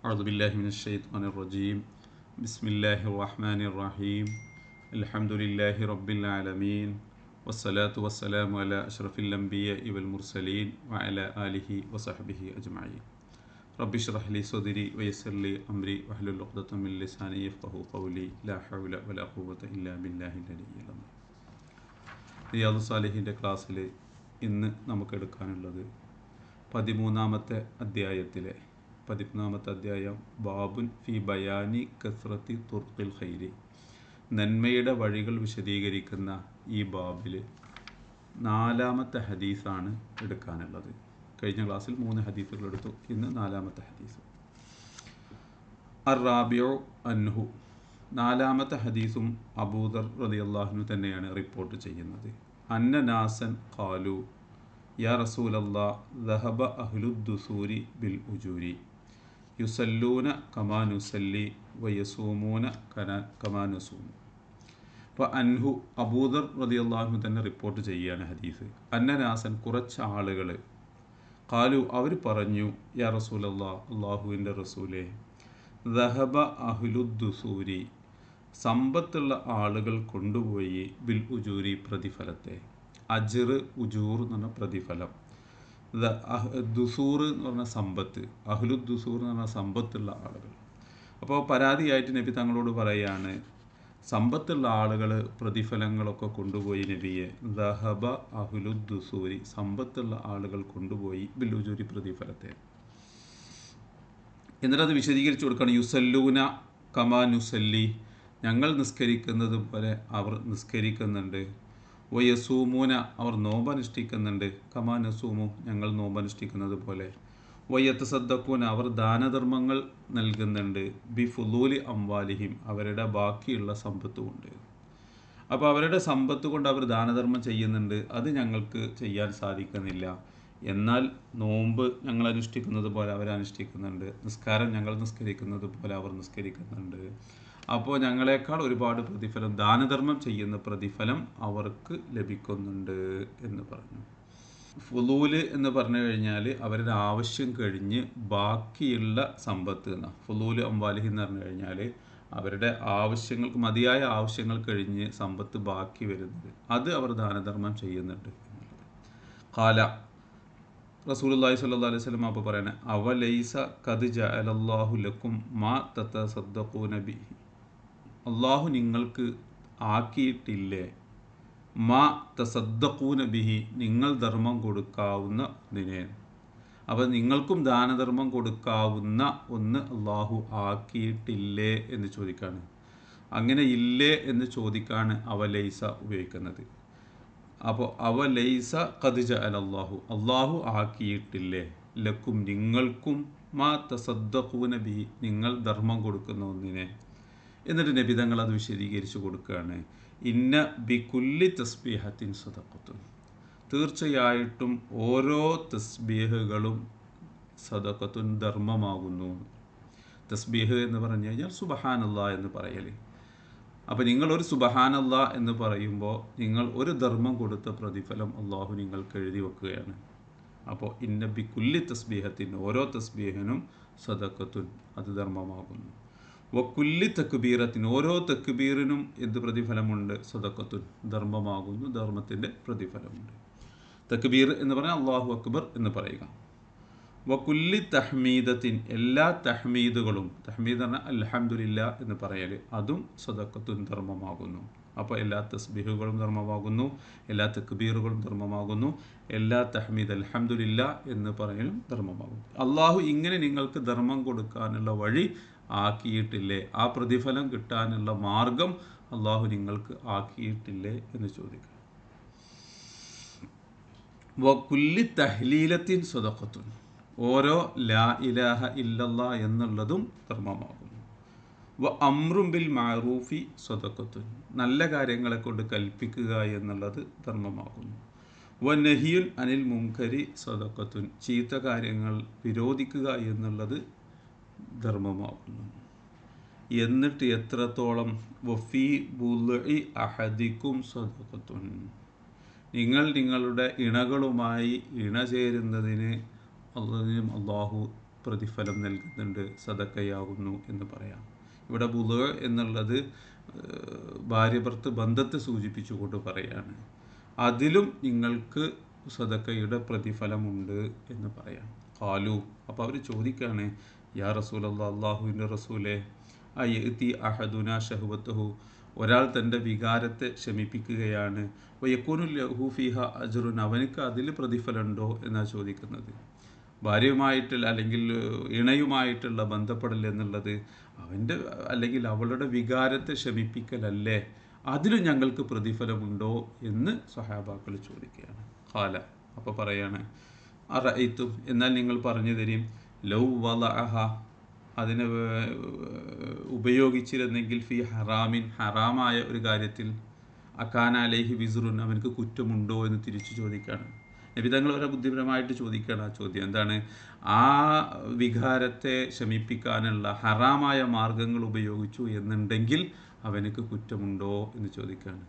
أعوذ بالله من الشيطان الرجيم. بسم الله الرحمن الرحيم. الحمد لله رب العالمين والصلاة والسلام على أشرف الأنبياء والمرسلين وعلى آله وصحبه أجمعين. رب اشرح لي صدري ويسر لي أمري واحلل عقدة من لساني يفقه قولي. لا حول ولا قوة إلا بالله العلي العظيم. Riyadh സാലിഹിൻ്റെ ക്ലാസ്സിൽ ഇന്ന് നമുക്കെടുക്കാനുള്ളത് പതിമൂന്നാമത്തെ അധ്യായത്തിലെ പതിമൂന്നാമത്തെ അധ്യായം ബാബുൻ ഫി ബയാനി കസ്രത്തി തുർക്കിൽ ഖൈരി. നന്മയുടെ വഴികൾ വിശദീകരിക്കുന്ന ഈ ബാബിൽ നാലാമത്തെ ഹദീസാണ് എടുക്കാനുള്ളത്. കഴിഞ്ഞ ക്ലാസ്സിൽ മൂന്ന് ഹദീസുകൾ എടുത്തു. ഇന്ന് നാലാമത്തെ ഹദീസ്. അറാബിയോ അൻഹു. നാലാമത്തെ ഹദീസും അബൂദർ റളിയല്ലാഹു തന്നെയാണ് റിപ്പോർട്ട് ചെയ്യുന്നത്. അന്നനാസൻ ഖാലു യാ റസൂലല്ലാ ദഹബ അഹ്ലുദ്ദുസൂരി ബിൽ ഉജൂരി. യുസല്ലൂന കമാനുസല്ലി വയസൂമൂന കന കമാനുസൂമു അപ്പോൾ അൻഹു അബൂദർ റളിയല്ലാഹു തന്നെ റിപ്പോർട്ട് ചെയ്യുകയാണ് ഹദീസ്. അന്നനാസൻ കുറച്ച് ആളുകൾ കാലു അവർ പറഞ്ഞു യാ റസൂലല്ലാ അള്ളാഹുവിന്റെ റസൂലേ ദഹബ അഹ്ലുദ്ദുസൂരി സമ്പത്തുള്ള ആളുകൾ കൊണ്ടുപോയി ബിൽ ഉജൂരി പ്രതിഫലത്തെ അജിർ ഉജൂർ എന്ന പ്രതിഫലം. ദുസൂർ എന്ന് പറഞ്ഞ സമ്പത്ത് അഹ്ലു ദുസൂർ എന്ന് പറഞ്ഞ സമ്പത്തുള്ള ആളുകൾ. അപ്പോൾ പരാതിയായിട്ട് നബി തങ്ങളോട് പറയാണ് സമ്പത്തുള്ള ആളുകൾ പ്രതിഫലങ്ങളൊക്കെ കൊണ്ടുപോയി നബിയെ. ദഹബ അഹ്ലു ദുസൂരി സമ്പത്തുള്ള ആളുകൾ കൊണ്ടുപോയി ബില്ലുജൂരി പ്രതിഫലത്തെ. എന്നിട്ട് അത് വിശദീകരിച്ചു കൊടുക്കണം യുസല്ലൂന കമാ നുസല്ലി. ഞങ്ങൾ നിസ്കരിക്കുന്നത് പോലെ അവർ നിസ്കരിക്കുന്നുണ്ട്. വയസൂമൂന അവർ നോമ്പനുഷ്ഠിക്കുന്നുണ്ട്. കമാ നസൂമു ഞങ്ങൾ നോമ്പനുഷ്ഠിക്കുന്നത് പോലെ. വയ്യത്ത് സദ്ദക്കൂന അവർ ദാനധർമ്മങ്ങൾ നൽകുന്നുണ്ട്. ബി ഫുലൂലി അംവാലിഹിം അവരുടെ ബാക്കിയുള്ള സമ്പത്ത് കൊണ്ട് അപ്പോൾ അവരുടെ സമ്പത്ത് കൊണ്ട് അവർ ദാനധർമ്മം ചെയ്യുന്നുണ്ട്. അത് ഞങ്ങൾക്ക് ചെയ്യാൻ സാധിക്കുന്നില്ല. എന്നാൽ നോമ്പ് ഞങ്ങൾ അനുഷ്ഠിക്കുന്നത് പോലെ അവർ അനുഷ്ഠിക്കുന്നുണ്ട്. നിസ്കാരം ഞങ്ങൾ നിസ്കരിക്കുന്നത് പോലെ അവർ നിസ്കരിക്കുന്നുണ്ട്. അപ്പോൾ ഞങ്ങളെക്കാൾ ഒരുപാട് പ്രതിഫലം ദാനധർമ്മം ചെയ്യുന്ന പ്രതിഫലം അവർക്ക് ലഭിക്കുന്നുണ്ട് എന്ന് പറഞ്ഞു. ഫുലൂൽ എന്ന് പറഞ്ഞു കഴിഞ്ഞാൽ അവരുടെ ആവശ്യം കഴിഞ്ഞ് ബാക്കിയുള്ള സമ്പത്ത് എന്ന. ഫുലൂൽ അംബാലിഹ് എന്ന് പറഞ്ഞു കഴിഞ്ഞാൽ അവരുടെ ആവശ്യങ്ങൾക്ക് മതിയായ ആവശ്യങ്ങൾ കഴിഞ്ഞ് സമ്പത്ത് ബാക്കി വരുന്നത് അത് അവർ ദാനധർമ്മം ചെയ്യുന്നുണ്ട് കാല റസൂലുള്ളാഹി സ്വല്ലല്ലാഹു അലൈഹി വസല്ലം അപ്പോൾ പറയണേ അവലൈസ കദ് ജഅലല്ലാഹു ലക്കും മാ തത്ത തതസദ്ദഖൂന ബിഹി. അള്ളാഹു നിങ്ങൾക്ക് ആക്കിയിട്ടില്ലേ? മാ തസദ്ദഖൂന ബിഹി നിങ്ങൾ ധർമ്മം കൊടുക്കാവുന്ന ഒന്നിനെ. അപ്പോൾ നിങ്ങൾക്കും ദാനധർമ്മം കൊടുക്കാവുന്ന ഒന്ന് അള്ളാഹു ആക്കിയിട്ടില്ലേ എന്ന് ചോദിക്കാണ്. അങ്ങനെ ഇല്ലേ എന്ന് ചോദിക്കാണ് അവലൈസ ഉപയോഗിക്കുന്നത്. അപ്പോൾ അവ ലൈസ ഖദിജ അലല്ലാഹു അള്ളാഹു ആക്കിയിട്ടില്ലേ? ലക്കും നിങ്ങൾക്കും മാ തസദ്ദഖൂന ബിഹി നിങ്ങൾ ധർമ്മം കൊടുക്കുന്ന ഒന്നിനെ. എന്നിട്ട് നബി തങ്ങൾ അത് വിശദീകരിച്ച് കൊടുക്കുകയാണ്. ഇന്ന ബി കുല്ലി തസ്ബീഹത്തിൻ സദക്കത്തും തീർച്ചയായിട്ടും ഓരോ തസ്ബീഹുകളും സദഖത്തുൻ ധർമ്മമാകുന്നു. തസ്ബീഹ് എന്ന് പറഞ്ഞു കഴിഞ്ഞാൽ സുബഹാനല്ല എന്ന് പറയലേ. അപ്പോൾ നിങ്ങളൊരു സുബഹാനല്ല എന്ന് പറയുമ്പോൾ നിങ്ങൾ ഒരു ധർമ്മം കൊടുത്ത പ്രതിഫലം അള്ളാഹു നിങ്ങൾക്ക് എഴുതി വെക്കുകയാണ്. അപ്പോൾ ഇന്ന ബി കുല്ലി തസ്ബീഹത്തിൻ ഓരോ തസ്ബീഹനും സദക്കത്തുൻ അത് ധർമ്മമാകുന്നു. വ തെക്കുബീറത്തിന് ഓരോ തെക്കുബീറിനും എന്ത് പ്രതിഫലമുണ്ട്? സദക്കത്തുൻ ധർമ്മമാകുന്നു ധർമ്മത്തിന്റെ പ്രതിഫലമുണ്ട്. തക്ബീർ എന്ന് പറഞ്ഞാൽ അള്ളാഹു അക്ബർ എന്ന് പറയുക. വക്കുല്ലി തഹ്മീദത്തിൻ എല്ലാ തഹ്മീദുകളും തഹ്മീദ് പറഞ്ഞാൽ അലഹമുല്ല എന്ന് പറയൽ അതും സദക്കത്തുൻ ധർമ്മമാകുന്നു. അപ്പോൾ എല്ലാ തസ്ബീഹുകളും ധർമ്മമാകുന്നു എല്ലാ തക്ബീറുകളും ധർമ്മമാകുന്നു എല്ലാ തഹ്മീദ് അലഹമുല്ല എന്ന് പറയലും ധർമ്മമാകുന്നു. അള്ളാഹു ഇങ്ങനെ നിങ്ങൾക്ക് ധർമ്മം കൊടുക്കാനുള്ള വഴി ആക്കിയിട്ടില്ലേ? ആ പ്രതിഫലം കിട്ടാനുള്ള മാർഗം അള്ളാഹു നിങ്ങൾക്ക് ആക്കിയിട്ടില്ലേ എന്ന് ചോദിക്കുക വക്കുല്ലി തഹ്ലീലത്തിൻ സ്വതക്കത്തുൻ ഓരോ ലാ ഇലാഹ ഇല്ലല്ല എന്നുള്ളതും ധർമ്മമാകുന്നു. വ അമ്രും ബിൽ മാറൂഫി സ്വതക്കത്തുൻ നല്ല കാര്യങ്ങളെ കൊണ്ട് കൽപ്പിക്കുക എന്നുള്ളത് ധർമ്മമാകുന്നു. വ നഹിയുൻ അനിൽ മുങ്കരി സ്വതക്കത്തുൻ ചീത്ത കാര്യങ്ങൾ വിരോധിക്കുക എന്നുള്ളത് ധർമ്മമാകുന്നു എന്നിട്ട് എത്രത്തോളം വഫി ബുലി അഹദിക്കും സ്വതക്കത്തുൻ നിങ്ങൾ നിങ്ങളുടെ ഇണകളുമായി ഇണ ചേരുന്നതിന് അള്ളാഹു പ്രതിഫലം നൽകുന്നുണ്ട് സദക്കയാകുന്നു എന്ന് പറയാം. ഇവിടെ ബുധ എന്നുള്ളത് ഭാര്യ ഭാര്യഭർത്ത് ബന്ധത്തെ സൂചിപ്പിച്ചുകൊണ്ട് പറയാണ്. അതിലും നിങ്ങൾക്ക് സദക്കയുടെ പ്രതിഫലമുണ്ട് എന്ന് പറയാം. കാലു അപ്പോൾ അവർ ചോദിക്കുകയാണ് യാ റസൂൽ അള്ളാഹുവിന്റെ റസൂലെ അയ്യത്തി അഹദുന ഷഹുവത്തഹു ഒരാൾ തന്റെ വികാരത്തെ ശമിപ്പിക്കുകയാണ്. വയക്കൂനു ലഹു ഫിഹ അജറുൻ അവനക്ക് അതിൽ പ്രതിഫലമുണ്ടോ എന്നാണ് ചോദിക്കുന്നത്. ഭാര്യയുമായിട്ടുള്ള അല്ലെങ്കിൽ ഇണയുമായിട്ടുള്ള ബന്ധപ്പെടൽ എന്നുള്ളത് അവന്റെ അല്ലെങ്കിൽ അവളുടെ വികാരത്തെ ശമിപ്പിക്കലല്ലേ അതിലും ഞങ്ങൾക്ക് പ്രതിഫലമുണ്ടോ എന്ന് സഹാബാക്കൾ ചോദിക്കുകയാണ്. ഖാല അപ്പോൾ പറയാണ് അറയിത്തും എന്നാൽ നിങ്ങൾ പറഞ്ഞു തരും ലൗ അതിനെ ഉപയോഗിച്ചിരുന്നെങ്കിൽ ഫി ഹറാമിൻ ഹറാമായ ഒരു കാര്യത്തിൽ അക്കാന അലേഹി വിസുറുൻ അവനക്ക് കുറ്റമുണ്ടോ എന്ന് തിരിച്ചു ചോദിക്കുകയാണ് നബിതങ്ങൾ വരെ ബുദ്ധിപരമായിട്ട് ചോദിക്കുകയാണ് ആ ചോദ്യം. എന്താണ്? ആ വികാരത്തെ ശമിപ്പിക്കാനുള്ള ഹറാമായ മാർഗങ്ങൾ ഉപയോഗിച്ചു എന്നുണ്ടെങ്കിൽ അവനക്ക് കുറ്റമുണ്ടോ എന്ന് ചോദിക്കുകയാണ്.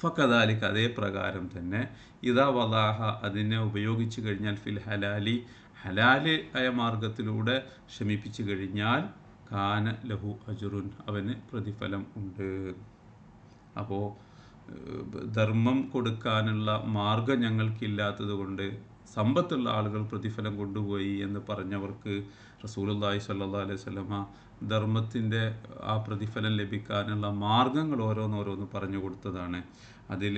ഫക്കദാലിക്ക് അതേ പ്രകാരം തന്നെ ഇതാ വലാഹ അതിനെ ഉപയോഗിച്ചു കഴിഞ്ഞാൽ ഫിൽ ഹലാലി ഹലാൽ ആയ മാർഗത്തിലൂടെ ശമിപ്പിച്ചു കഴിഞ്ഞാൽ കാന ലഹു അജുറുൻ അവന് പ്രതിഫലം ഉണ്ട്. അപ്പോൾ ധർമ്മം കൊടുക്കാനുള്ള മാർഗം ഞങ്ങൾക്കില്ലാത്തത് കൊണ്ട് സമ്പത്തുള്ള ആളുകൾ പ്രതിഫലം കൊണ്ടുപോയി എന്ന് പറഞ്ഞവർക്ക് റസൂലുള്ളാഹി സല്ലാ അലൈഹി സ്വലമ ധർമ്മത്തിന്റെ ആ പ്രതിഫലം ലഭിക്കാനുള്ള മാർഗങ്ങൾ ഓരോന്നോരോന്ന് പറഞ്ഞു കൊടുത്തതാണ്. അതിൽ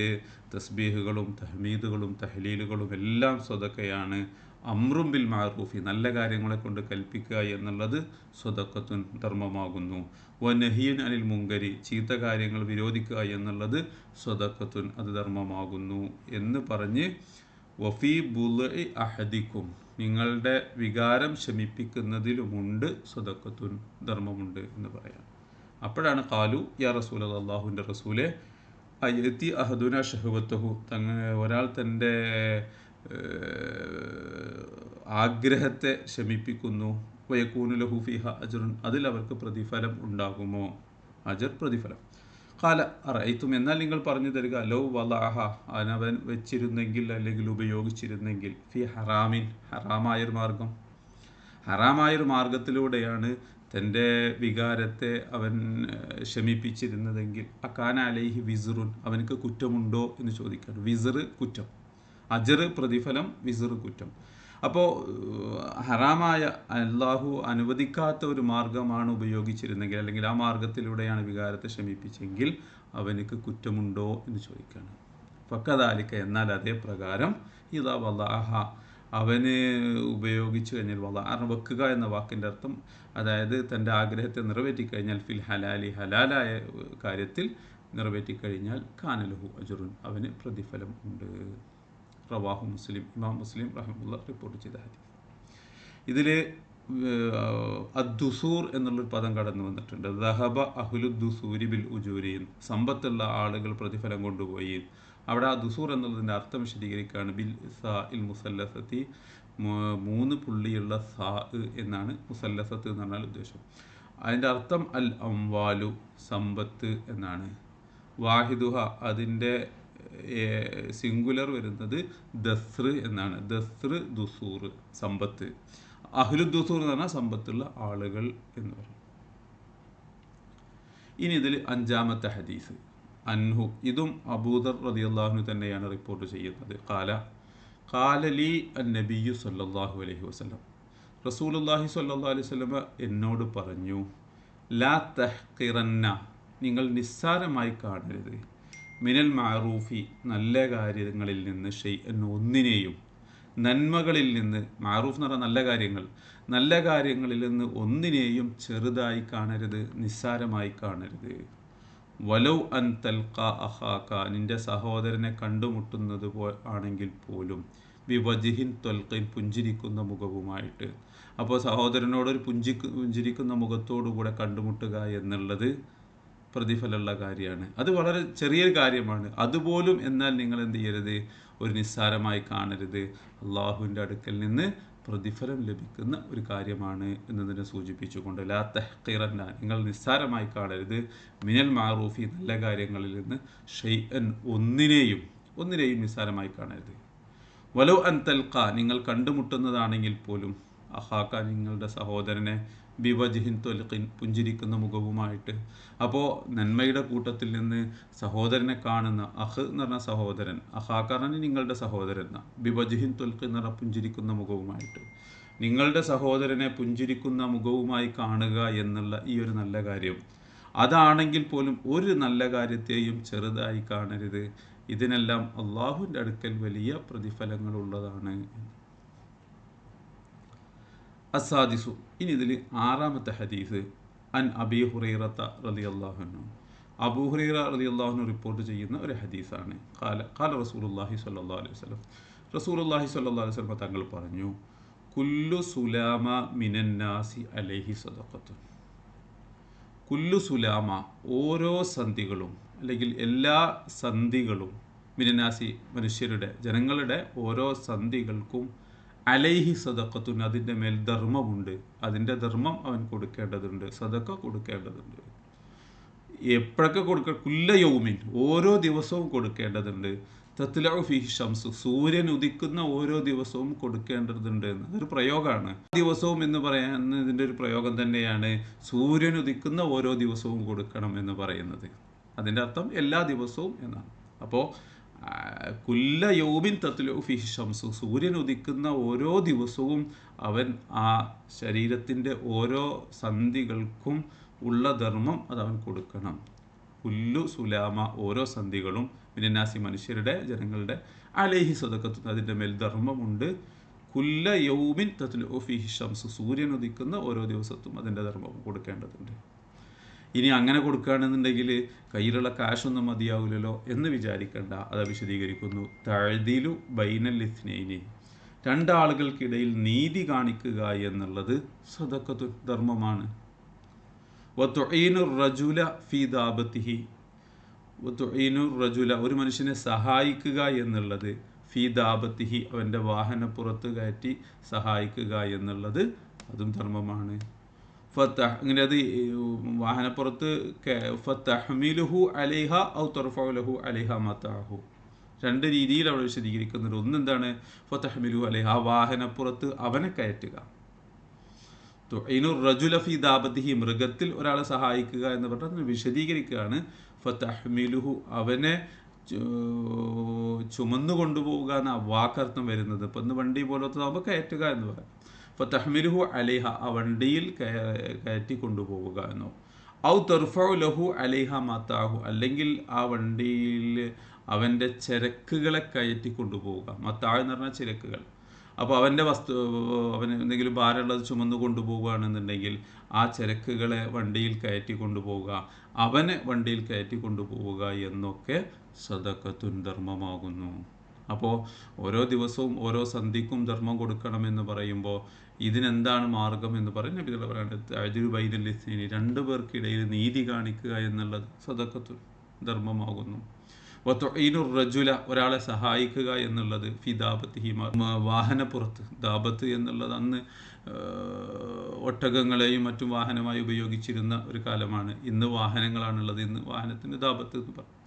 തസ്ബീഹുകളും തഹ്മീദുകളും തഹ്ലീലുകളും എല്ലാം സ്വതക്കയാണ്. അമ്രും ബിൽ മാറൂഫി നല്ല കാര്യങ്ങളെ കൊണ്ട് കൽപ്പിക്കുക എന്നുള്ളത് സ്വതക്കത്തുൻ ധർമ്മമാകുന്നു. വ നഹിയൻ അനിൽ മുങ്കരി ചീത്ത കാര്യങ്ങൾ വിരോധിക്കുക എന്നുള്ളത് സ്വതക്കത്തുൻ അത് ധർമ്മമാകുന്നു എന്ന് പറഞ്ഞ് വഫി ബുല അഹദിക്കും നിങ്ങളുടെ വികാരം ശമിപ്പിക്കുന്നതിലുമുണ്ട് സ്വതക്കത്തുൻ ധർമ്മമുണ്ട് എന്ന് പറയാം. അപ്പോഴാണ് കാലു യാ റസൂൽ അള്ളാഹുവിന്റെ റസൂലെ അയ്യത്തി അഹദുന ഷഹുവത്തഹു തങ്ങ ഒരാൾ തന്റെ ആഗ്രഹത്തെ ശമിപ്പിക്കുന്നു. വയക്കൂനു ലഹു ഫിഹ അജറുൻ. അതിൽ അവർക്ക് പ്രതിഫലം ഉണ്ടാകുമോ? അജർ പ്രതിഫലം. കാല അറയിത്തും എന്നാൽ നിങ്ങൾ പറഞ്ഞു തരിക ലൗ വലാഹ അവൻ വെച്ചിരുന്നെങ്കിൽ അല്ലെങ്കിൽ ഉപയോഗിച്ചിരുന്നെങ്കിൽ. ഫി ഹറാമിൻ ഹറാമായൊരു മാർഗം. ഹറാമായൊരു മാർഗത്തിലൂടെയാണ് തന്റെ വികാരത്തെ അവൻ ശമിപ്പിച്ചിരുന്നതെങ്കിൽ. അക്കാന അലൈഹി വിസുറുൻ. അവനക്ക് കുറ്റമുണ്ടോ എന്ന് ചോദിക്കാറ് വിസറ് കുറ്റം. അജർ പ്രതിഫലം വിസർ കുറ്റം. അപ്പോൾ ഹറാമായ അല്ലാഹു അനുവദിക്കാത്ത ഒരു മാർഗമാണ് ഉപയോഗിച്ചിരുന്നെങ്കിൽ അല്ലെങ്കിൽ ആ മാർഗത്തിലൂടെയാണ് വികാരത്തെ ശമിപ്പിച്ചെങ്കിൽ അവനക്ക് കുറ്റമുണ്ടോ എന്ന് ചോദിക്കുകയാണ്. പക്കതാലിക്ക എന്നാൽ അതേ പ്രകാരം ഇതാ വലാഹ അവന് ഉപയോഗിച്ചു കഴിഞ്ഞാൽ വലാഹ വെക്കുക എന്ന വാക്കിന്റെ അർത്ഥം അതായത് തന്റെ ആഗ്രഹത്തെ നിറവേറ്റിക്കഴിഞ്ഞാൽ ഫിൽ ഹലാലി ഹലാലായ കാര്യത്തിൽ നിറവേറ്റിക്കഴിഞ്ഞാൽ കാനലഹു അജുറുൻ അവന് പ്രതിഫലം ഉണ്ട്. റവാഹു മുസ്ലിം ഇമാം മുസ്ലിം റഹമുല്ല റിപ്പോർട്ട് ചെയ്ത ഹദീസ്. ഇതിൽ അദ്ദുസൂർ എന്നുള്ളൊരു പദം കടന്നു വന്നിട്ടുണ്ട്. ദഹബ അഹുലുദ്ദുസൂരി ബിൽ ഉജൂരിയും സമ്പത്തുള്ള ആളുകൾ പ്രതിഫലം കൊണ്ടുപോയി അവിടെ ആ ദുസൂർ എന്നുള്ളതിന്റെ അർത്ഥം വിശദീകരിക്കുകയാണ്. ബിൽ സാ ഇൽ മുസല്ലസത്തി മൂന്ന് പുള്ളിയുള്ള സാ എന്നാണ് മുസല്ലസത്ത് എന്ന് പറഞ്ഞാൽ ഉദ്ദേശം. അതിന്റെ അർത്ഥം അൽ അംവാലു സമ്പത്ത് എന്നാണ്. വാഹിദുഹ അതിന്റെ സിംഗുലർ വരുന്നത് ദസ്ർ എന്നാണ്. ദസ്ർ ദുസൂർ സമ്പത്ത്. അഹ്ലു ദുസൂർ എന്ന് പറഞ്ഞാൽ സമ്പത്തുള്ള ആളുകൾ എന്ന് പറയും. ഇനി ഇതിൽ അഞ്ചാമത്തെ ഹദീസ്. അൻഹു ഇതും അബൂദർ റളിയല്ലാഹു തന്നെയാണ് റിപ്പോർട്ട് ചെയ്യുന്നത്. കാല കാലലി അൻ നബിയു സല്ലല്ലാഹു അലൈഹി വസല്ലം. റസൂലുള്ളാഹി സല്ലാ അലൈഹി വസല്ലമ എന്നോട് പറഞ്ഞു ലാ തഹ്കിറന്ന നിങ്ങൾ നിസ്സാരമായി കാണരുത്. മിനൽ മാറൂഫി നല്ല കാര്യങ്ങളിൽ നിന്ന് ഷെയ് ഒന്നിനെയും നന്മകളിൽ നിന്ന് മാറൂഫ് എന്ന് പറഞ്ഞാൽ നല്ല കാര്യങ്ങൾ നല്ല കാര്യങ്ങളിൽ നിന്ന് ഒന്നിനെയും ചെറുതായി കാണരുത് നിസ്സാരമായി കാണരുത്. വലൗ അൻ തൽക്ക അഹാക്ക നിന്റെ സഹോദരനെ കണ്ടുമുട്ടുന്നത് പോ ആണെങ്കിൽ പോലും വിവജിഹിൻ തൊൽക്കൻ പുഞ്ചിരിക്കുന്ന മുഖവുമായിട്ട്. അപ്പോൾ സഹോദരനോടൊരു പുഞ്ചി പുഞ്ചിരിക്കുന്ന മുഖത്തോടുകൂടെ കണ്ടുമുട്ടുക എന്നുള്ളത് പ്രതിഫലമുള്ള കാര്യമാണ്. അത് വളരെ ചെറിയൊരു കാര്യമാണ്. അതുപോലും എന്നാൽ നിങ്ങൾ എന്ത് ചെയ്യരുത്? ഒരു നിസ്സാരമായി കാണരുത്. അള്ളാഹുവിന്റെ അടുക്കൽ നിന്ന് പ്രതിഫലം ലഭിക്കുന്ന ഒരു കാര്യമാണ് എന്നതിനെ സൂചിപ്പിച്ചുകൊണ്ട് ലാ തെഹ്ക്കിറന്ന നിങ്ങൾ നിസ്സാരമായി കാണരുത്. മിനൽ മാറൂഫി നല്ല കാര്യങ്ങളിൽ നിന്ന് ഷെയ്അൻ ഒന്നിനെയും ഒന്നിനെയും നിസ്സാരമായി കാണരുത്. വലോ അൻ തൽക്ക നിങ്ങൾ കണ്ടുമുട്ടുന്നതാണെങ്കിൽ പോലും അഹാക്ക നിങ്ങളുടെ സഹോദരനെ ബിവജിഹിൻ തൊലിഖിൻ പുഞ്ചിരിക്കുന്ന മുഖവുമായിട്ട്. അപ്പോൾ നന്മയുടെ കൂട്ടത്തിൽ നിന്ന് സഹോദരനെ കാണുന്ന അഹ് എന്ന് പറഞ്ഞ സഹോദരൻ അഹാക്കറന് നിങ്ങളുടെ സഹോദരൻ എന്ന. ബിവജിഹിൻ തൊലിഖ് എന്ന് പറഞ്ഞ പുഞ്ചിരിക്കുന്ന മുഖവുമായിട്ട്. നിങ്ങളുടെ സഹോദരനെ പുഞ്ചിരിക്കുന്ന മുഖവുമായി കാണുക എന്നുള്ള ഈ ഒരു നല്ല കാര്യം. അതാണെങ്കിൽ പോലും ഒരു നല്ല കാര്യത്തെയും ചെറുതായി കാണരുത്. ഇതിനെല്ലാം അള്ളാഹുവിന്റെ അടുക്കൽ വലിയ പ്രതിഫലങ്ങളുള്ളതാണ് അസാദിസു. ഇനി ഇതിൽ ആറാമത്തെ ഹദീസ് അൻ അബി ഹുറൈറത്ത റലി അള്ളാഹുനു അബൂ ഹുറൈറ റലി അള്ളാഹുനു റിപ്പോർട്ട് ചെയ്യുന്ന ഒരു ഹദീസാണ്. കാല കാല റസൂലുല്ലാഹി സല്ലാ അലൈഹി വസല്ലം. റസൂലുല്ലാഹി സല്ലാ അലൈഹി വസല്ലം തങ്ങൾ പറഞ്ഞു കുല്ലു സുലാമ മിനന്നാസി അലൈഹി സദഖത്തു കുല്ലു സുലാമ ഓരോ സന്ധികളും അല്ലെങ്കിൽ എല്ലാ സന്ധികളും മിനന്നാസി മനുഷ്യരുടെ ജനങ്ങളുടെ ഓരോ സന്ധികൾക്കും അലൈഹി സദക്കത്തുൻ അതിന്റെ മേൽ ധർമ്മമുണ്ട് അതിന്റെ ധർമ്മം അവൻ കൊടുക്കേണ്ടതുണ്ട്. സദക്ക കൊടുക്കേണ്ടതുണ്ട്. എപ്പോഴൊക്കെ കൊടുക്ക കുല്ലയൗമിൻ ഓരോ ദിവസവും കൊടുക്കേണ്ടതുണ്ട്. തത്തിലാവ് ഫി ഷംസു സൂര്യൻ ഉദിക്കുന്ന ഓരോ ദിവസവും കൊടുക്കേണ്ടതുണ്ട് എന്ന് അതൊരു പ്രയോഗമാണ്. ദിവസവും എന്ന് പറയുന്നതിന്റെ ഒരു പ്രയോഗം തന്നെയാണ് സൂര്യൻ ഉദിക്കുന്ന ഓരോ ദിവസവും കൊടുക്കണം എന്ന് പറയുന്നത്. അതിന്റെ അർത്ഥം എല്ലാ ദിവസവും എന്നാണ്. അപ്പോൾ കുല്ല യോബിൻ തത്ലു ഫിഹി ഷംസു സൂര്യൻ ഉദിക്കുന്ന ഓരോ ദിവസവും അവൻ ആ ശരീരത്തിന്റെ ഓരോ സന്ധികൾക്കും ഉള്ള ധർമ്മം അത് അവൻ കൊടുക്കണം. കുല്ലു സുലാമ ഓരോ സന്ധികളും മിനനാസി മനുഷ്യരുടെ ജനങ്ങളുടെ അലേഹി സ്വതക്കത്തു അതിന്റെ മേൽ ധർമ്മമുണ്ട്. കുല്ല യൗമിൻ തത്ലു ഫിഹി ഷംസു സൂര്യൻ ഉദിക്കുന്ന ഓരോ ദിവസത്തും അതിന്റെ ധർമ്മം കൊടുക്കേണ്ടതുണ്ട്. ഇനി അങ്ങനെ കൊടുക്കുകയാണെന്നുണ്ടെങ്കിൽ കയ്യിലുള്ള കാശൊന്നും മതിയാവില്ലല്ലോ എന്ന് വിചാരിക്കേണ്ട. അത് വിശദീകരിക്കുന്നു. തഴുതിലു ബൈനൽ ഇസ്നൈനി. രണ്ടാളുകൾക്കിടയിൽ നീതി കാണിക്കുക എന്നുള്ളത് സദക്കത്തു ധർമ്മമാണ്. വത്തൊഴീനുർ റജുല ഫി ദാബത്തിഹി. വത്തുഈനു റജുല ഒരു മനുഷ്യനെ സഹായിക്കുക എന്നുള്ളത് ഫി ദാബത്തിഹി അവന്റെ വാഹനപ്പുറത്ത് കയറ്റി സഹായിക്കുക എന്നുള്ളത് അതും ധർമ്മമാണ്. ഫത്തഹ് അങ്ങനെ അത് വാഹനപ്പുറത്ത് ഫത്തഹ്മിലുഹു അലൈഹ ഔ തുറഫലഹു അലൈഹ മത്താഹു രണ്ട് രീതിയിൽ അവിടെ വിശദീകരിക്കുന്നുണ്ട്. ഒന്ന് എന്താണ് അലൈഹ ആ വാഹനപ്പുറത്ത് അവനെ കയറ്റുക. ഇനു റജുലഫി ദാബത്തിഹി മൃഗത്തിൽ ഒരാളെ സഹായിക്കുക എന്ന് പറഞ്ഞാൽ വിശദീകരിക്കുകയാണ്. ഫത്തഹ്മിലുഹു അവനെ ചുമന്നു കൊണ്ടുപോവുക എന്ന വാക്കർത്ഥം വരുന്നത്. ഇപ്പം ഇന്ന് വണ്ടി പോലത്തതാകുമ്പോൾ കയറ്റുക എന്ന് പറയാം. അപ്പോൾ തഹ്മിലുഹു അലിഹ ആ വണ്ടിയിൽ കയറ്റി കൊണ്ടുപോവുക എന്നോ. ഔ തെർഫു ലഹു അലിഹ മത്താഹു അല്ലെങ്കിൽ ആ വണ്ടിയിൽ അവന്റെ ചരക്കുകളെ കയറ്റി കൊണ്ടുപോവുക. മത്താഹ് എന്ന് പറഞ്ഞാൽ ചരക്കുകൾ. അപ്പോൾ അവന്റെ വസ്തു അവൻ എന്തെങ്കിലും ഭാരമുള്ളത് ചുമന്നു കൊണ്ടുപോവുകയാണെന്നുണ്ടെങ്കിൽ ആ ചരക്കുകളെ വണ്ടിയിൽ കയറ്റി കൊണ്ടുപോവുക അവനെ വണ്ടിയിൽ കയറ്റി കൊണ്ടുപോവുക എന്നൊക്കെ സദക്കത്തുൻ ധർമ്മമാകുന്നു. അപ്പോൾ ഓരോ ദിവസവും ഓരോ സന്ധിക്കും ധർമ്മം കൊടുക്കണമെന്ന് പറയുമ്പോൾ ഇതിനെന്താണ് മാർഗം എന്ന് പറയും തല പറയുന്നത് അജുരു ബൈനലിസ്നി രണ്ടു പേർക്കിടയിൽ നീതി കാണിക്കുക എന്നുള്ളത് സദക്കത്തു ധർമ്മമാകുന്നു. വത്തൊയിനുർ റജുല ഒരാളെ സഹായിക്കുക എന്നുള്ളത് ഫി ദാപത്ത് ഹിമ വാഹനപ്പുറത്ത്. ദാബത്ത് എന്നുള്ളത് അന്ന് ഒട്ടകങ്ങളെയും മറ്റും വാഹനമായി ഉപയോഗിച്ചിരുന്ന ഒരു കാലമാണ്. ഇന്ന് വാഹനങ്ങളാണുള്ളത്. ഇന്ന് വാഹനത്തിന്റെ ദാബത്ത് എന്ന് പറയും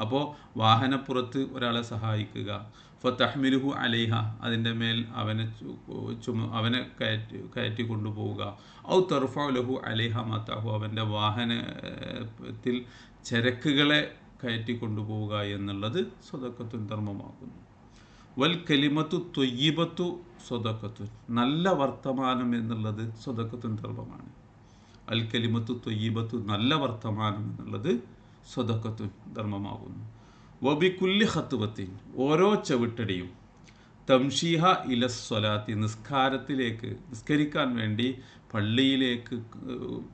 അപ്പോൾ വാഹനപ്പുറത്ത് ഒരാളെ സഹായിക്കുക. ഇപ്പോൾ തഹ്മിലുഹു അലൈഹ അതിന്റെ മേൽ അവനെ ചുമ അവനെ കയറ്റി കയറ്റി കൊണ്ടുപോവുക. ഔ തെർഫലഹു അലൈഹ മാത്താഹു അവന്റെ വാഹനത്തിൽ ചരക്കുകളെ കയറ്റി കൊണ്ടുപോവുക എന്നുള്ളത് സ്വതക്കത്തുൻ ധർമ്മമാകുന്നു വൽ കലിമത്തു തൊയ്യബത്തു സ്വതക്കത്തുൻ നല്ല വർത്തമാനം എന്നുള്ളത് സ്വതക്കത്തുൻ ധർമ്മമാണ്. അൽ കലിമത്തു തൊയ്യബത്തു നല്ല വർത്തമാനം എന്നുള്ളത് സ്വതക്കത്തുൻ ധർമ്മമാകുന്നു. വബിക്കുല്ലി ഹത്തുവത്തിൻ ഓരോ ചവിട്ടടിയും തംഷീഹ ഇലസ്വലാത്തി നിസ്കാരത്തിലേക്ക് നിസ്കരിക്കാൻ വേണ്ടി പള്ളിയിലേക്ക്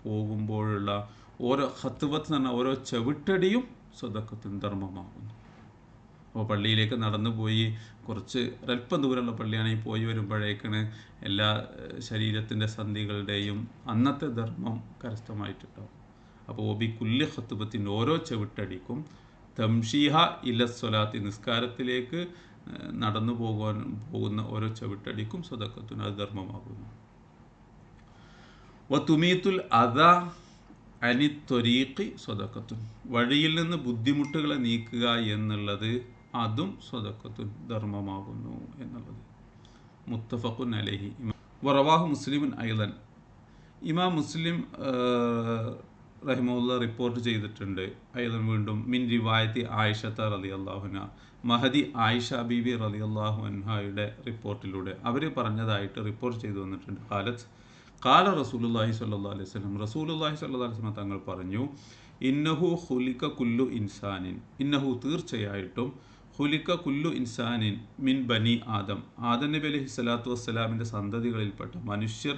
പോകുമ്പോഴുള്ള ഓരോ ഹത്തുവത്ത് എന്ന് ഓരോ ചവിട്ടടിയും സ്വതക്കത്തുൻ ധർമ്മമാകുന്നു. അപ്പോൾ പള്ളിയിലേക്ക് നടന്നു പോയി കുറച്ച് അല്പം ദൂരമുള്ള പള്ളിയാണെങ്കിൽ പോയി വരുമ്പോഴേക്കാണ് എല്ലാ ശരീരത്തിന്റെ സന്ധികളുടെയും അന്നത്തെ ധർമ്മം കരസ്ഥമായിട്ടുണ്ടാവും അപ്പോൾ ഒബി കുല്യ ഹത്തുബത്തിന്റെ ഓരോ ചവിട്ടടിക്കും തംഷീഹ ഇലസ്വലാത്തി നിസ്കാരത്തിലേക്ക് നടന്നു പോകാൻ പോകുന്ന ഓരോ ചവിട്ടടിക്കും സ്വതക്കത്തിന് അത് ധർമ്മമാകുന്നു. വ തുമീത്തുൽ അദ അനി സ്വതക്കത്തും വഴിയിൽ നിന്ന് ബുദ്ധിമുട്ടുകളെ നീക്കുക എന്നുള്ളത് അതും സ്വതക്കത്തുൻ ധർമ്മമാകുന്നു എന്നുള്ളത്. മുത്തഫക്കുൻ അലഹി. വറവാഹു മുസ്ലിമുൻ ഐലൻ ഇമാം മുസ്ലിം റഹിമുല്ല റിപ്പോർട്ട് ചെയ്തിട്ടുണ്ട്. ഐലൻ വീണ്ടും മിൻ റിവായത്തി ആയിഷത്ത റലി അള്ളാഹുന മഹദി ആയിഷ ബീവി റലി അള്ളാഹു അൻഹായുടെ റിപ്പോർട്ടിലൂടെ. അവർ പറഞ്ഞതായിട്ട് റിപ്പോർട്ട് ചെയ്തു വന്നിട്ടുണ്ട്. കാലത്ത് കാല റസൂലുല്ലാഹി സല്ലാ അലൈഹി സ്വലം റസൂലുല്ലാഹി സല്ലാ അലൈഹി സ്വലം തങ്ങൾ പറഞ്ഞു ഇന്നഹു ഹുലിക്ക കുല്ലു ഇൻസാനിൻ. ഇന്നഹു തീർച്ചയായിട്ടും ഹുലിക്ക കുല്ലു ഇൻസാനിൻ മിൻ ബനി ആദം. ആദം നബി അലഹി സ്വലാത്തു വസ്സലാമിന്റെ സന്തതികളിൽപ്പെട്ട മനുഷ്യർ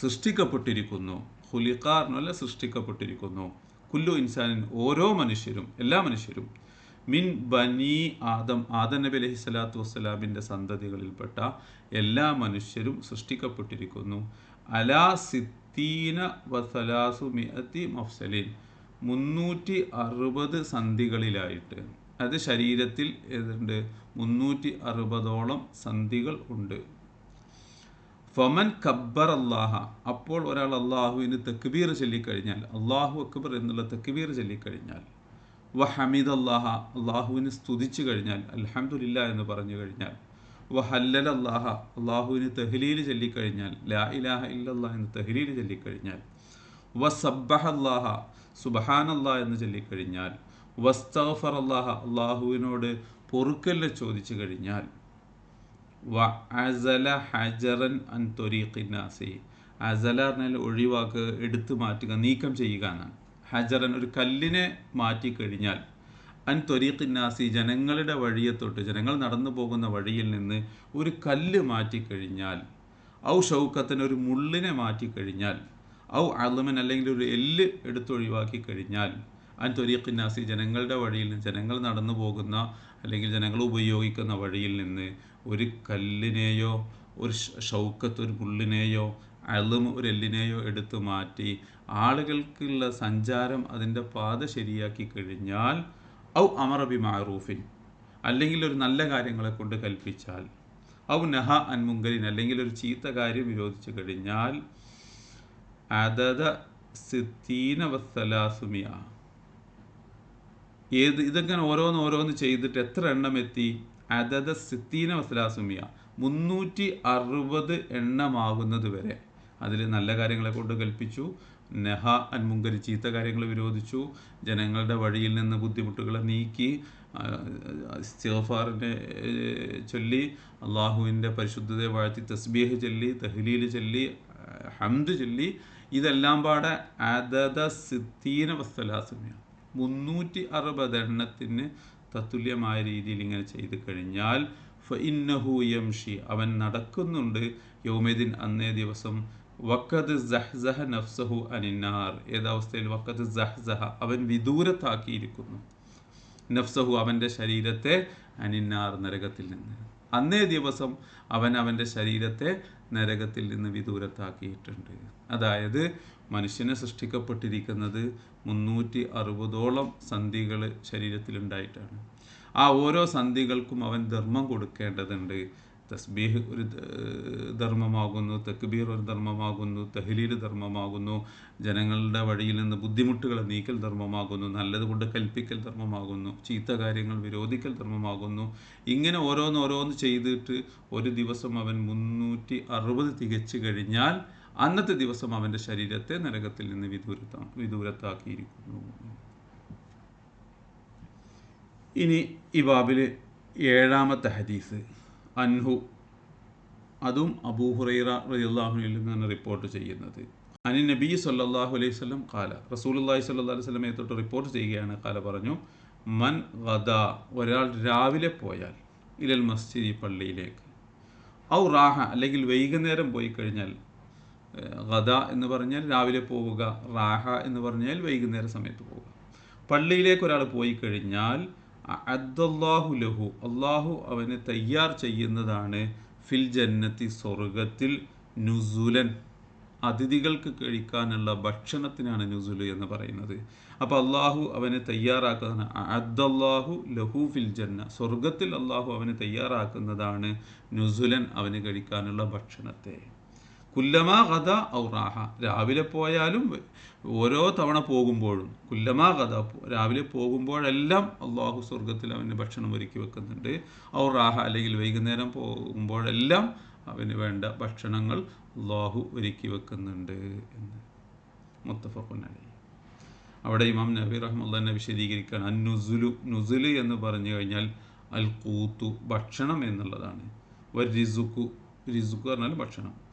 സൃഷ്ടിക്കപ്പെട്ടിരിക്കുന്നു. ഹുലിക്കാറിനല്ല സൃഷ്ടിക്കപ്പെട്ടിരിക്കുന്നു. കുല്ലു ഇൻസാനിൻ ഓരോ മനുഷ്യരും എല്ലാ മനുഷ്യരും മിൻ ബനി ആദം ആദം നബി അലഹി സ്വലാത്തു വസ്സലാമിന്റെ സന്തതികളിൽപ്പെട്ട എല്ലാ മനുഷ്യരും സൃഷ്ടിക്കപ്പെട്ടിരിക്കുന്നു. അലാ സിത്തീന വസലാസു മിഅത്തി മഫ്സലിൻ. മുന്നൂറ്റി അറുപത് സന്ധികളിലായിട്ട് അത് ശരീരത്തിൽ ഏതുണ്ട്? മുന്നൂറ്റി അറുപതോളം സന്ധികൾ ഉണ്ട്. ഫമൻ കബ്ബർ അള്ളാഹ അപ്പോൾ ഒരാൾ അള്ളാഹുവിന് തെക്കുബീർ ചൊല്ലിക്കഴിഞ്ഞാൽ അള്ളാഹു അക്ബർ എന്നുള്ള തെക്കുബീർ ചൊല്ലിക്കഴിഞ്ഞാൽ വ ഹമീദ് അള്ളാഹ അള്ളാഹുവിന് സ്തുതിച്ചു കഴിഞ്ഞാൽ അലഹമുല്ല എന്ന് പറഞ്ഞു കഴിഞ്ഞാൽ വ ഹല്ലൽ അള്ളാഹ അള്ളാഹുവിന് തെഹ്ലീൽ ചൊല്ലിക്കഴിഞ്ഞാൽ ലാ ഇലാഹ ഇല്ലല്ലാ എന്ന് തെഹ്ലീൽ ചൊല്ലിക്കഴിഞ്ഞാൽ വ സബ്ബഹ അള്ളാഹ സുബഹാൻ അള്ളാഹ എന്ന് ചൊല്ലിക്കഴിഞ്ഞാൽ വസ്തഫർ അള്ളാഹ അള്ളാഹുവിനോട് പൊറുക്കല്ല ചോദിച്ചു കഴിഞ്ഞാൽ വ അസല ഹജറൻ അൻ തൊരീഖിനാസി അസല പറഞ്ഞാൽ ഒഴിവാക്കുക എടുത്തു മാറ്റുക നീക്കം ചെയ്യുക എന്നാണ്. ഹജറൻ ഒരു കല്ലിനെ മാറ്റിക്കഴിഞ്ഞാൽ അൻ തൊരീഖിനാസി ജനങ്ങളുടെ വഴിയെ തൊട്ട് ജനങ്ങൾ നടന്നു പോകുന്ന വഴിയിൽ നിന്ന് ഒരു കല്ല് മാറ്റിക്കഴിഞ്ഞാൽ ഔ ഷൗക്കത്തിന് ഒരു മുള്ളിനെ മാറ്റിക്കഴിഞ്ഞാൽ ഔ അളമൻ അല്ലെങ്കിൽ ഒരു എല്ല് എടുത്തൊഴിവാക്കി കഴിഞ്ഞാൽ അൻ തൊരീഖിനാസി ജനങ്ങളുടെ വഴിയിൽ ജനങ്ങൾ നടന്നു പോകുന്ന അല്ലെങ്കിൽ ജനങ്ങൾ ഉപയോഗിക്കുന്ന വഴിയിൽ നിന്ന് ഒരു കല്ലിനെയോ ഒരു ഷൗക്കത്ത് ഒരു മുള്ളിനെയോ അളും ഒരു എല്ലിനെയോ എടുത്തു മാറ്റി ആളുകൾക്കുള്ള സഞ്ചാരം അതിന്റെ പാത ശരിയാക്കി കഴിഞ്ഞാൽ ഔ അമറബി മാറൂഫിൻ അല്ലെങ്കിൽ ഒരു നല്ല കാര്യങ്ങളെ കൊണ്ട് കൽപ്പിച്ചാൽ ഔ നഹ അൻ മുങ്കലിൻ അല്ലെങ്കിൽ ഒരു ചീത്ത കാര്യം വിരോധിച്ചു കഴിഞ്ഞാൽ അതത സിത്തീന ഏത് ഇതൊക്കെ ഓരോന്ന് ഓരോന്ന് ചെയ്തിട്ട് എത്ര എണ്ണം എത്തി? അതത് സിത്തീന വസലാസുമിയ. മുന്നൂറ്റി അറുപത് എണ്ണമാകുന്നത് വരെ. അതിൽ നല്ല കാര്യങ്ങളെ കൊണ്ട് കൽപ്പിച്ചു. നെഹ അൻമുങ്കരി ചീത്ത കാര്യങ്ങൾ വിരോധിച്ചു. ജനങ്ങളുടെ വഴിയിൽ നിന്ന് ബുദ്ധിമുട്ടുകളെ നീക്കി. ഇസ്തിഗ്ഫാറിനെ ചൊല്ലി. അള്ളാഹുവിന്റെ പരിശുദ്ധതയെ വാഴ്ത്തി തസ്ബീഹ് ചൊല്ലി തഹ്ലീൽ ചൊല്ലി ഹംദ് ചൊല്ലി. ഇതെല്ലാം പാടെ അതത സിത്തീന വസ്തലാസമയാണ് മുന്നൂറ്റി അറുപത് എണ്ണത്തിന് തത്തുല്യമായ രീതിയിൽ ഇങ്ങനെ ചെയ്തു കഴിഞ്ഞാൽ ഫഇന്നഹു അവൻ നടക്കുന്നുണ്ട് യൗമദിൻ അന്നേ ദിവസം വക്കത് സഹ്സഹ നഫ്സഹു അനിന്നാർ. ഏതവസ്ഥയിൽ വക്കത് സഹ്സഹ? അവൻ വിദൂരത്താക്കിയിരിക്കുന്നു. നഫ്സഹു അവന്റെ ശരീരത്തെ അനിന്നാർ നരകത്തിൽ നിന്ന്. അന്നേ ദിവസം അവൻ അവന്റെ ശരീരത്തെ നരകത്തിൽ നിന്ന് വിദൂരത്താക്കിയിട്ടുണ്ട്. അതായത് മനുഷ്യനെ സൃഷ്ടിക്കപ്പെട്ടിരിക്കുന്നത് മുന്നൂറ്റി അറുപതോളം സന്ധികൾ ശരീരത്തിലുണ്ടായിട്ടാണ്. ആ ഓരോ സന്ധികൾക്കും അവൻ ധർമ്മം കൊടുക്കേണ്ടതുണ്ട്. തസ്ബീഹ് ഒരു ധർമ്മമാകുന്നു തക്ബീർ ഒരു ധർമ്മമാകുന്നു തഹ്ലീൽ ധർമ്മമാകുന്നു ജനങ്ങളുടെ വഴിയിൽ നിന്ന് ബുദ്ധിമുട്ടുകളെ നീക്കൽ ധർമ്മമാകുന്നു നല്ലത് കൊണ്ട് കൽപ്പിക്കൽ ധർമ്മമാകുന്നു ചീത്ത കാര്യങ്ങൾ വിരോധിക്കൽ ധർമ്മമാകുന്നു. ഇങ്ങനെ ഓരോന്ന് ഓരോന്ന് ചെയ്തിട്ട് ഒരു ദിവസം അവൻ മുന്നൂറ്റി അറുപത് തികച്ചു കഴിഞ്ഞാൽ അന്നത്തെ ദിവസം അവന്റെ ശരീരത്തെ നരകത്തിൽ നിന്ന് വിദൂരത്ത വിദൂരത്താക്കിയിരിക്കുന്നു. ഇനി ഈ ബാബിൽ ഏഴാമത്തെ ഹദീസ് അൻഹു അതും അബൂഹുറൈറ റളിയല്ലാഹുവിൽ നിന്നാണ് റിപ്പോർട്ട് ചെയ്യുന്നത്. അനി നബി സല്ലല്ലാഹു അലൈഹി വസല്ലം കാല റസൂലുള്ളാഹി സ്വല്ലല്ലാഹു അലൈഹി വസല്ലമയെ തൊട്ട് റിപ്പോർട്ട് ചെയ്യുകയാണ്. കാല പറഞ്ഞു മൻ ഗദ ഒരാൾ രാവിലെ പോയാൽ ഇലൽ മസ്ജിദി പള്ളിയിലേക്ക്. ഔ റാഹ അല്ലെങ്കിൽ വൈകുന്നേരം പോയി കഴിഞ്ഞാൽ ഗദ എന്ന് പറഞ്ഞാൽ രാവിലെ പോവുക റാഹ എന്ന് പറഞ്ഞാൽ വൈകുന്നേര സമയത്ത് പോവുക. പള്ളിയിലേക്ക് ഒരാൾ പോയി കഴിഞ്ഞാൽ അദ്ദല്ലാഹു ലഹു അള്ളാഹു അവനെ തയ്യാർ ചെയ്യുന്നതാണ് ഫിൽ ജന്നത്തി സ്വർഗത്തിൽ നുസുലൻ. അതിഥികൾക്ക് കഴിക്കാനുള്ള ഭക്ഷണത്തിനാണ് നുസുൽ എന്ന് പറയുന്നത്. അപ്പോൾ അള്ളാഹു അവനെ തയ്യാറാക്കുന്ന അദ്ദല്ലാഹു ലഹു ഫിൽ ജന്ന സ്വർഗത്തിൽ അള്ളാഹു അവനെ തയ്യാറാക്കുന്നതാണ് നുസുലൻ അവന് കഴിക്കാനുള്ള ഭക്ഷണത്തെ. കുല്ലമാ കഥ ഔറാഹ. രാവിലെ പോയാലും ഓരോ തവണ പോകുമ്പോഴും കുല്ലമാ കഥ രാവിലെ പോകുമ്പോഴെല്ലാം അള്ളാഹു സ്വർഗത്തിൽ അവന് ഭക്ഷണം ഒരുക്കി വെക്കുന്നുണ്ട്. ഔറാഹ അല്ലെങ്കിൽ വൈകുന്നേരം പോകുമ്പോഴെല്ലാം അവന് വേണ്ട ഭക്ഷണങ്ങൾ അള്ളാഹു ഒരുക്കി വെക്കുന്നുണ്ട് എന്ന്. മുത്തഫഖുൻ അലൈഹി. അവിടെ ഇമാം നബി റഹ്മുല്ല വിശദീകരിക്കുകയാണ്. അന്നുസുലു നുസുലു എന്ന് പറഞ്ഞു കഴിഞ്ഞാൽ അൽ കൂത്തു ഭക്ഷണം എന്നുള്ളതാണ്. ഒരു റിസുക്ക് പറഞ്ഞാൽ ഭക്ഷണം.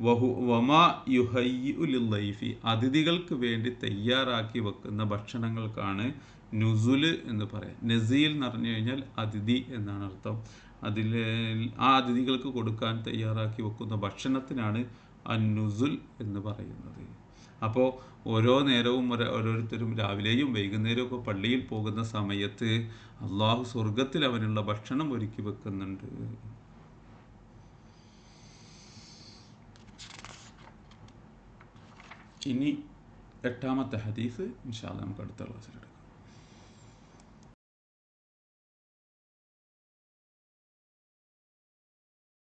വഹു വമാ യുഹയ്യുലൈഫി അതിഥികൾക്ക് വേണ്ടി തയ്യാറാക്കി വെക്കുന്ന ഭക്ഷണങ്ങൾക്കാണ് നുസുൽ എന്ന് പറയാം. നസീൽ എന്ന് പറഞ്ഞു കഴിഞ്ഞാൽ അതിഥി എന്നാണ് അർത്ഥം. അതിൽ ആ അതിഥികൾക്ക് കൊടുക്കാൻ തയ്യാറാക്കി വെക്കുന്ന ഭക്ഷണത്തിനാണ് അന്നുസുൽ എന്ന് പറയുന്നത്. അപ്പോൾ ഓരോ നേരവും ഓരോരുത്തരും രാവിലെയും വൈകുന്നേരവും ഒക്കെ പള്ളിയിൽ പോകുന്ന സമയത്ത് അള്ളാഹു സ്വർഗത്തിൽ അവനുള്ള ഭക്ഷണം ഒരുക്കി വെക്കുന്നുണ്ട്. ഇനി എട്ടാമത്തെ ഹദീസ് ഇൻഷാല്ല നമുക്ക് അടുത്ത ക്ലാസ്സിലെടുക്കാം